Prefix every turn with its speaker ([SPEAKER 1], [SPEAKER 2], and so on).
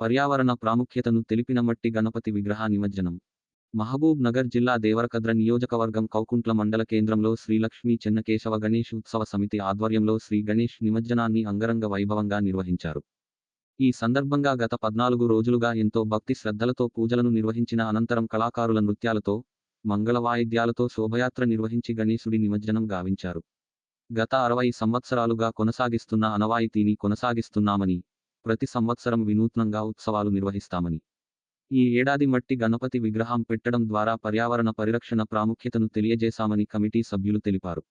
[SPEAKER 1] పర్యావరణ ప్రాముఖ్యతను తెలిపిన మట్టి గణపతి విగ్రహ నిమజ్జనం. మహబూబ్ నగర్ జిల్లా దేవరకద్ర నియోజకవర్గం కౌకుంట్ల మండల కేంద్రంలో శ్రీలక్ష్మీ చెన్నకేశవ గణేష్ ఉత్సవ సమితి ఆధ్వర్యంలో శ్రీ గణేష్ నిమజ్జనాన్ని అంగరంగ వైభవంగా నిర్వహించారు. ఈ సందర్భంగా గత పద్నాలుగు రోజులుగా ఎంతో భక్తి శ్రద్ధలతో పూజలను నిర్వహించిన అనంతరం కళాకారుల నృత్యాలతో మంగళ వాయిద్యాలతో శోభయాత్ర నిర్వహించి గణేశుడి నిమజ్జనం గావించారు. గత అరవై సంవత్సరాలుగా కొనసాగిస్తున్న అనవాయితీని కొనసాగిస్తున్నామని ప్రతి సంవత్సరం వినూత్నంగా ఉత్సవాలు నిర్వహిస్తామని. ఈ ఏడాది మట్టి గణపతి విగ్రహం పెట్టడం ద్వారా పర్యావరణ పరిరక్షణ ప్రాముఖ్యతను తెలియజేశామని కమిటీ సభ్యులు తెలిపారు.